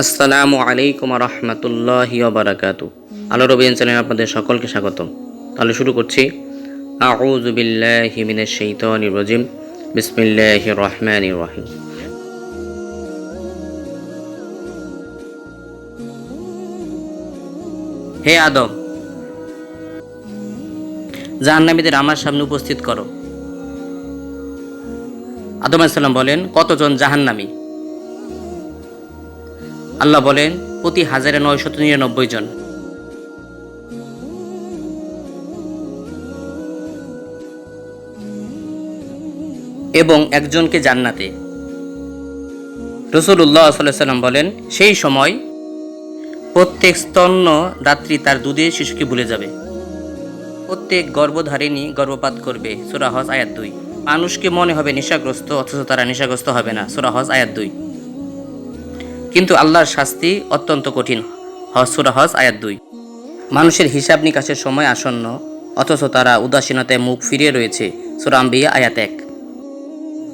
আসসালামু আলাইকুম রহমতুল্লাহি বারাকাতু আলো রবিন চ্যানেল আপনাদের সকলকে স্বাগতম। তাহলে শুরু করছি। আউযু বিল্লাহি মিনাশ শাইতানির রাজিম। বিসমিল্লাহির রহমানির রহিম। হে আদম, জাহান্নামীদের আমার সামনে উপস্থিত করো। আদম আলাইসাল্লাম বলেন, কতজন জাহান্নামী? আল্লাহ বলেন, প্রতি হাজারে নয়শত নিরানব্বই জন। এবং একজনকে জান্নাতে। রসুল্লাহ সাল্লাম বলেন, সেই সময় প্রত্যেক স্তন্য দাত্রী তার দুধে শিশুকে ভুলে যাবে। প্রত্যেক গর্ভধারিণী গর্ভপাত করবে সুরাহজ আয়াত দুই। মানুষকে মনে হবে নেশাগ্রস্ত, অথচ তারা নেশাগ্রস্ত হবে না সুরাহজ আয়াত দুই। কিন্তু আল্লাহর শাস্তি অত্যন্ত কঠিন। হজ, সুরা হজ, আয়াত দুই। মানুষের হিসাব নিকাশের সময় আসন্ন, অথচ তারা উদাসীনতায় মুখ ফিরিয়ে রয়েছে সুরাম্বিয়া আয়াত এক।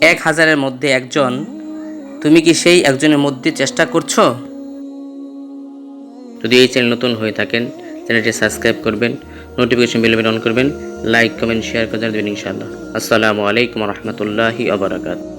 এক হাজারের মধ্যে একজন, তুমি কি সেই একজনের মধ্যে চেষ্টা করছ? যদি এই চ্যানেল নতুন হয়ে থাকেন, চ্যানেলটি সাবস্ক্রাইব করবেন, নোটিফিকেশন বেল অন করবেন, লাইক, কমেন্ট, শেয়ার করে দেবেন ইনশাআল্লাহ। আসসালামু আলাইকুম রহমতুল্লাহি আবরাকাত